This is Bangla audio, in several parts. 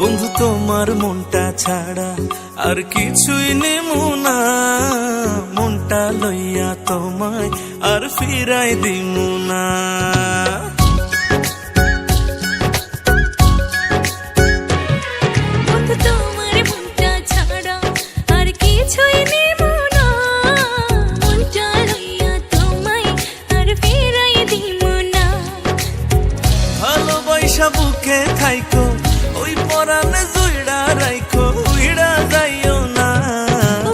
বন্ধু তোমার মনটা ছাড়া আর কিছুই নেমু না। মনটা লইয়া তোমায় আর ফিরাই দিমু না। বন্ধু তোমার মনটা ছাড়া আর কিছুই নেব না। মনটা লইয়া তোমায় আর ফেরাই দিব না। ভালোবাসা বুকে থাইকো পরানে জুইড়া রাইখো উইড়া যাইও না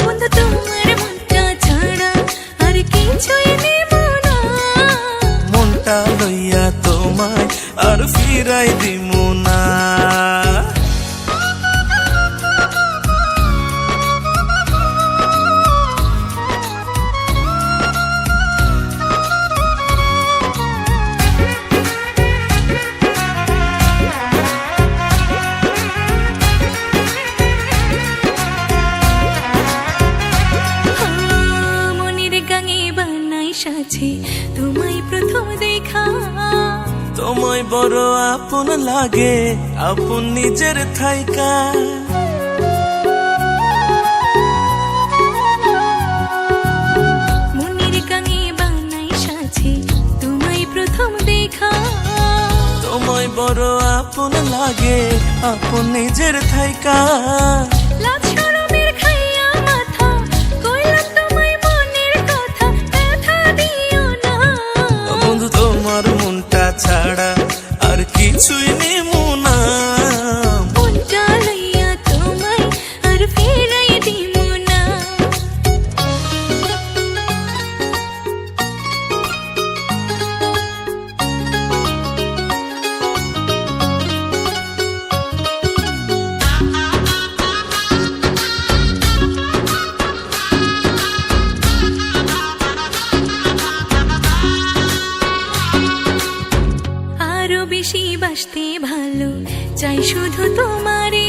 বন্ধু তোমার মনটা ছাড়া আর কিছুই নেব না মনটা লইয়া তোমায় আর ফিরাই দিমু সাজে তোমায় প্রথম দেখা। তোমায় বড় আপন লাগে আপন নিজের থাইকা। মনের বানাই সাজে তোমায় প্রথম দেখা। তোমায় বড় আপন লাগে আপন নিজের থাইকা। আরও বেশি বাসতে ভালো। চাই শুধু তোমারে।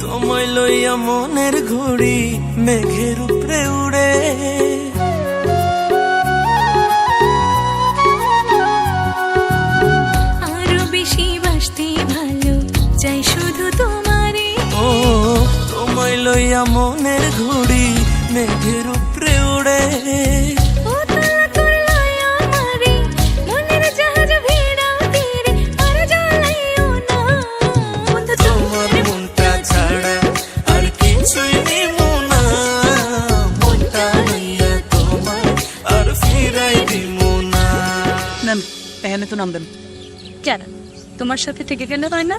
তোমায় লইয়া মনের ঘুড়ি মেঘের উপরে উড়ে। আরও বেশি বাসতে ভালো। চাই শুধু তোমারে। ও তোমায় লইয়া মনের ঘুড়ি মেঘের উপরে উড়ে। দিমু না এখানে তো নাম দেন। কেন? তোমার সাথে থেকে কেন হয় না?